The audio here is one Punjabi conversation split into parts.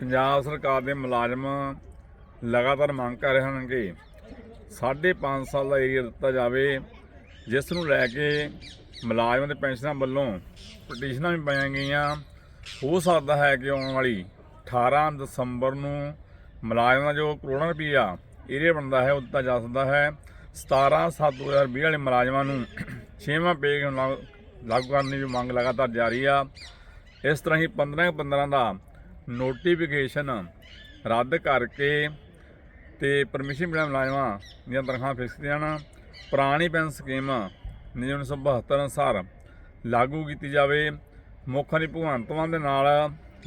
ਪੰਜਾਬ ਸਰਕਾਰ ਦੇ ਮੁਲਾਜ਼ਮ ਲਗਾਤਾਰ ਮੰਗ ਕਰ ਰਹੇ ਹਨ ਕਿ ਸਾਢੇ ਪੰਜ ਸਾਲ ਦਾ ਏਰੀਆ ਦਿੱਤਾ ਜਾਵੇ, ਜਿਸ ਨੂੰ ਲੈ ਕੇ ਮੁਲਾਜ਼ਮਾਂ ਦੇ ਪੈਨਸ਼ਨਾਂ ਵੱਲੋਂ ਪਟੀਸ਼ਨਾਂ ਵੀ ਪਾਈਆਂ ਗਈਆਂ। ਹੋ ਸਕਦਾ ਹੈ ਕਿ ਆਉਣ ਵਾਲੀ 18 ਦਸੰਬਰ ਨੂੰ ਮੁਲਾਜ਼ਮਾਂ ਦਾ ਜੋ ਕਰੋੜਾਂ ਰੁਪਈਆ ਏਰੀਆ ਬਣਦਾ ਹੈ, ਉਹ ਦਿੱਤਾ ਜਾ ਸਕਦਾ ਹੈ। 17 7 2020 ਵਾਲੇ ਮੁਲਾਜ਼ਮਾਂ ਨੂੰ ਛੇਵਾਂ ਪੇ ਲਾਗੂ ਕਰਨ ਦੀ ਜੋ ਮੰਗ ਲਗਾਤਾਰ ਜਾਰੀ ਆ। ਇਸ ਤਰ੍ਹਾਂ ਹੀ 15 15 ਦਾ ਨੋਟੀਫਿਕੇਸ਼ਨ ਰੱਦ ਕਰਕੇ ਤੇ ਪਰਮਿਸ਼ਨ ਮਿਲਿਆ ਮੁਲਾਜ਼ਮਾਂ ਦੀਆਂ ਤਨਖਾਹਾਂ ਫਿਕਸ ਕੀਤੀਆਂ ਪੁਰਾਣੀ ਪੈਨਸ਼ਨ ਸਕੀਮ ਨਿਯਮ 1972 ਅਨੁਸਾਰ ਲਾਗੂ ਕੀਤੀ ਜਾਵੇ। ਮੁੱਖ ਹਰੀ ਭਗਵੰਤ ਮਾਨ ਦੇ ਨਾਲ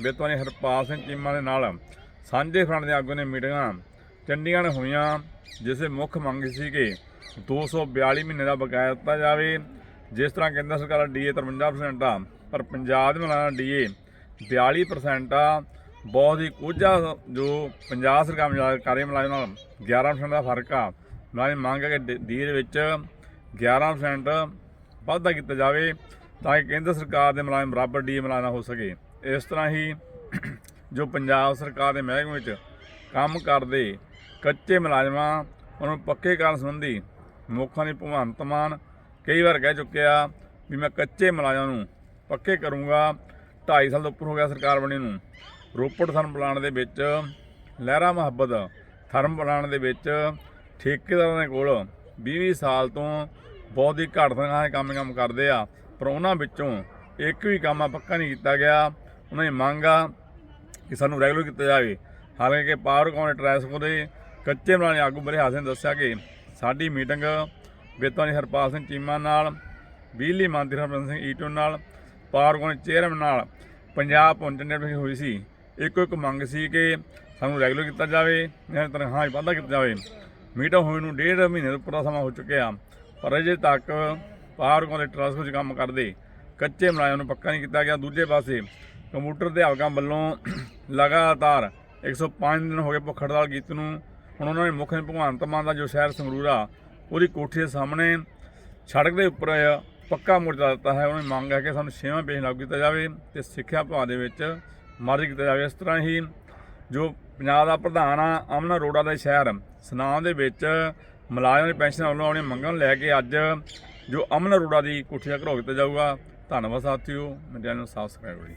ਵਿਤਵਾਨੀ ਹਰਪਾਲ ਸਿੰਘ ਚੀਮਾ ਦੇ ਨਾਲ ਸਾਂਝੇ ਫਰੰਟ ਦੇ ਆਗੂ ਨੇ ਮੀਟਿੰਗਾਂ ਚੰਡੀਗੜ੍ਹ ਹੋਈਆਂ, ਜਿਸ ਦੀ ਮੁੱਖ ਮੰਗ ਸੀ ਕਿ 242 ਮਹੀਨੇ ਦਾ ਬਕਾਇਆ ਦਿੱਤਾ ਜਾਵੇ। ਜਿਸ ਤਰ੍ਹਾਂ ਕੇਂਦਰ ਸਰਕਾਰ ਦਾ ਡੀਏ 53% ਆ, ਪਰ ਪੰਜਾਬ ਦੇ ਮੁਲਾਜ਼ਮਾਂ ਦਾ ਡੀਏ 42% ਆ। ਬਹੁਤ ਹੀ ਕੋਝਾ ਜੋ ਪੰਜਾਬ ਸਰਕਾਰ ਮੁਲਾਜ਼ਮ ਕਾਰੇ ਮੁਲਾਜ਼ਮ ਨਾਲ 11% ਦਾ ਫ਼ਰਕ ਆ। ਮੁਲਾਜ਼ਮ ਮੰਗ ਹੈ ਕਿ ਦੇ ਵਿੱਚ 11% ਵਾਧਾ ਕੀਤਾ ਜਾਵੇ ਤਾਂ ਕਿ ਕੇਂਦਰ ਸਰਕਾਰ ਦੇ ਮੁਲਾਜ਼ਮ ਬਰਾਬਰ ਡੀਏ ਮੁਲਾਜ਼ਮ ਹੋ ਸਕੇ। ਇਸ ਤਰ੍ਹਾਂ ਹੀ ਜੋ ਪੰਜਾਬ ਸਰਕਾਰ ਦੇ ਮਹਿਕਮੇ ਵਿੱਚ ਕੰਮ ਕਰਦੇ ਕੱਚੇ ਮੁਲਾਜ਼ਮਾਂ, ਉਹਨਾਂ ਨੂੰ ਪੱਕੇ ਕਰਨ ਸੰਬੰਧੀ ਮੁੱਖਾਂ ਦੀ ਭਗਵੰਤ ਮਾਨ ਕਈ ਵਾਰ ਕਹਿ ਚੁੱਕਿਆ ਵੀ ਮੈਂ ਕੱਚੇ ਮੁਲਾਜ਼ਮਾਂ ਨੂੰ ਪੱਕੇ ਕਰੂੰਗਾ। 2.5 ਸਾਲ ਤੋਂ ਉੱਪਰ ਹੋ ਗਿਆ ਸਰਕਾਰ ਬਣੀ ਨੂੰ। ਰੋਪੜ ਥਰਮ ਪਲਾਂਟ ਦੇ ਵਿੱਚ ਲਹਿਰਾ ਮੁਹੱਬਤ ਥਰਮ ਪਲਾਂਟ ਦੇ ਵਿੱਚ ਠੇਕੇਦਾਰਾਂ ਦੇ ਕੋਲ 20 ਸਾਲ ਤੋਂ ਬਹੁਤ ਹੀ ਘੱਟ ਤਨਖਾਹ ਦੇ ਕੰਮ ਕੰਮ ਕਰਦੇ ਆ, ਪਰ ਉਹਨਾਂ ਵਿੱਚੋਂ ਇੱਕ ਵੀ ਕੰਮ ਆ, ਪੱਕਾ ਨਹੀਂ ਕੀਤਾ ਗਿਆ। ਉਹਨਾਂ ਦੀ ਮੰਗ ਆ ਕਿ ਸਾਨੂੰ ਰੈਗੂਲਰ ਕੀਤਾ ਜਾਵੇ। ਹਾਲਾਂਕਿ ਪਾਵਰ ਕਾਉਂਟ ਟ੍ਰੈਸਕੋ ਦੇ ਕੱਚੇ ਮਲਾਣੇ ਆਗੂ ਬਰੇ ਹਾਸਨ ਨੇ ਦੱਸਿਆ ਕਿ ਸਾਡੀ ਮੀਟਿੰਗ ਬੇਤਾਨੀ ਹਰਪਾਲ ਸਿੰਘ ਚੀਮਾ ਨਾਲ, ਬਿਜਲੀ ਮੰਤਰੀ ਹਰਪ੍ਰੀਤ ਸਿੰਘ ਈਟੋ ਨਾਲ ਪਾਵਰਕੌਨ ਚੇਅਰਮੈਨ ਨਾਲ ਪੰਜਾਬ ਪਹੁੰਚਣ ਹੋਈ ਸੀ। ਇੱਕੋ ਇੱਕ ਮੰਗ ਸੀ ਕਿ ਸਾਨੂੰ ਰੈਗੂਲਰ ਕੀਤਾ ਜਾਵੇ ਜਾਂ ਤਨਖਾਹ ਹੀ ਵਾਧਾ ਕੀਤਾ ਜਾਵੇ। ਮੀਟਿੰਗ ਹੋਈ ਨੂੰ ਡੇਢ ਮਹੀਨੇ ਤੋਂ ਉੱਪਰ ਦਾ ਸਮਾਂ ਹੋ ਚੁੱਕਿਆ। ਪਰ ਅਜੇ ਤੱਕ ਪਾਵਰ ਕਾਉਂਟ ਟ੍ਰੈਸਕੋ 'ਚ ਕੰਮ ਕਰਦੇ, ਕੱਚੇ ਮੁਲਾਜ਼ਮਾਂ ਨੂੰ ਪੱਕਾ ਨਹੀਂ ਕੀਤਾ ਗਿਆ। ਦੂਜੇ ਪਾਸੇ ਕੰਪਿਊਟਰ ਦੇ ਹਲਕਾਂ ਵੱਲੋਂ ਲਗਾਤਾਰ 105 ਦਿਨ ਹੋ ਗਏ ਭੁੱਖ ਹੜਤਾਲ ਕੀਤੀ ਨੂੰ। ਹੁਣ ਉਹਨਾਂ ਨੇ ਮੁੱਖ ਮੰਤਰੀ ਭਗਵੰਤ ਮਾਨ ਦਾ ਜੋ ਸ਼ਹਿਰ ਸੰਗਰੂਰ ਆ, ਉਹਦੀ ਕੋਠੀ ਦੇ ਸਾਹਮਣੇ ਸੜਕ ਦੇ ਉੱਪਰ ਪੱਕਾ ਮੋਰਚਾ ਦਿੱਤਾ ਹੈ। ਉਹਨਾਂ ਦੀ ਮੰਗ ਹੈ ਕਿ ਸਾਨੂੰ ਛੇਵਾਂ ਪੇਜ ਲਾਗੂ ਕੀਤਾ ਜਾਵੇ ਤੇ ਸਿੱਖਿਆ ਭਾਅ ਦੇ ਵਿੱਚ ਮਾਰਜ ਕੀਤਾ ਜਾਵੇ। ਇਸ ਤਰ੍ਹਾਂ ਹੀ ਜੋ ਪੰਜਾਬ ਦਾ ਪ੍ਰਧਾਨ ਆ, ਅਮਨ ਅਰੋੜਾ ਦਾ ਸ਼ਹਿਰ, ਸਨਾਮ ਦੇ ਵਿੱਚ ਮੁਲਾਜ਼ਮਾਂ ਦੀ ਪੈਨਸ਼ਨ ਵੱਲੋਂ ਆਪਣੀਆਂ ਮੰਗਾਂ ਨੂੰ ਲੈ ਕੇ ਅੱਜ ਜੋ ਅਮਨ ਅਰੋੜਾ ਦੀ ਕੋਠੀ ਦਾ ਘਰੋ ਕੀਤਾ ਜਾਊਗਾ। ਧੰਨਵਾਦ ਸਾਥੀਓ। ਮੇਰੇ ਚੈਨਲ ਨੂੰ ਸਬਸਕ੍ਰਾਈਬ ਕਰੋ ਜੀ।